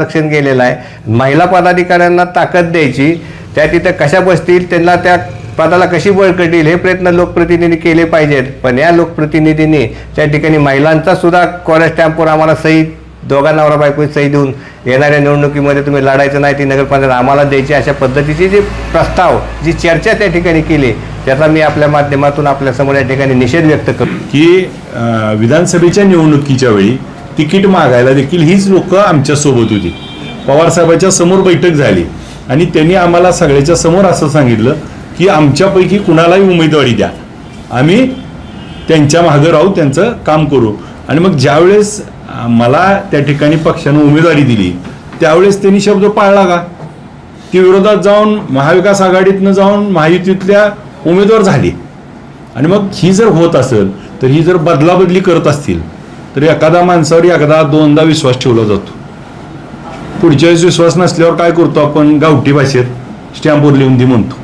आरक्षण केलेलं आहे. महिला पदाधिकाऱ्यांना ताकद द्यायची. त्या तिथं कशा बसतील त्यांना त्या पदाला कशी बळकटील हे प्रयत्न लोकप्रतिनिधी केले पाहिजेत. पण या लोकप्रतिनिधींनी त्या ठिकाणी महिलांचा सुद्धा कॉलेज स्टॅम्पवर आम्हाला सही दोघा नवरा बायको सही देऊन येणाऱ्या निवडणुकीमध्ये तुम्ही लढायचं नाही ती नगरपालिका आम्हाला द्यायची अशा पद्धतीची जी प्रस्ताव जी चर्चा त्या ठिकाणी केली त्याचा मी आपल्या माध्यमातून आपल्यासमोर या ठिकाणी निषेध व्यक्त करतो. की विधानसभेच्या निवडणुकीच्या वेळी तिकीट मागायला देखील हीच लोक आमच्यासोबत होती. पवारसाहेबाच्या समोर बैठक झाली आणि त्यांनी आम्हाला सगळ्याच्या समोर असं सांगितलं की आमच्यापैकी कुणालाही उमेदवारी द्या. आम्ही त्यांच्या मागं राहू त्यांचं काम करू. आणि मग ज्यावेळेस मला त्या ठिकाणी पक्षानं उमेदवारी दिली त्यावेळेस त्यांनी शब्द पाळला का? ती विरोधात जाऊन महाविकास आघाडीतनं जाऊन महायुतीतल्या उमेदवार झाली. आणि मग ही जर होत असेल तर ही जर बदलाबदली करत असतील तर एखादा माणसावर एकदा दोनदा विश्वास ठेवला जातो. पुढच्या वेळेस विश्वास नसल्यावर काय करतो आपण? गावठी भाषेत स्टॅम्पवर लिहून दे म्हणतो.